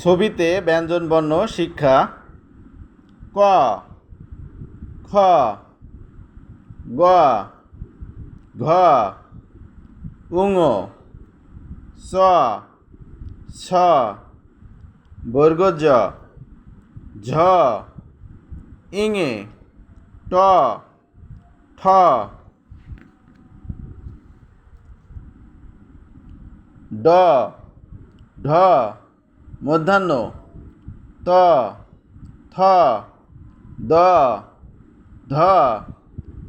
ছবিতে ব্যঞ্জনবর্ণ শিক্ষা, ক, খ, গ, ঘ, উঙ, স, ছ, বর্গজ, ঝ, ইঙে, ট, ঠ। ড, ঢ। মধ্যাহ্ন। ত, থ, দ, ধ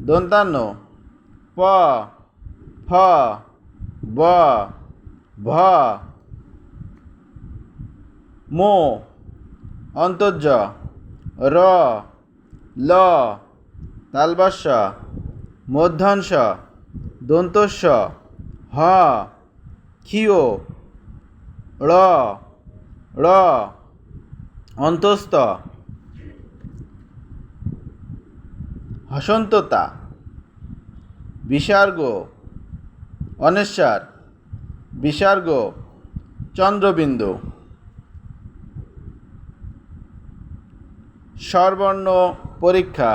দন্তান্ন প, ফ, ব, ভ। মো, অন্তর্য। র, ল তালবাস মধ্যাংশ দন্তস্য। হ, ক্ষিয়। ড় ড় অন্তস্থ। হসন্ততা। বিসর্গ। অনেশ্বর। বিসর্গ। চন্দ্রবিন্দু। সর্বর্ণ পরীক্ষা।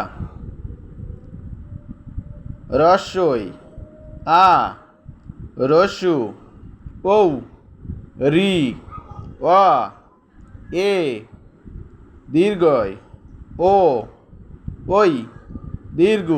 রস্যই আ। রসু। ঔ। রি। অ এ দীর্ঘয় ও ওই দীর্ঘ।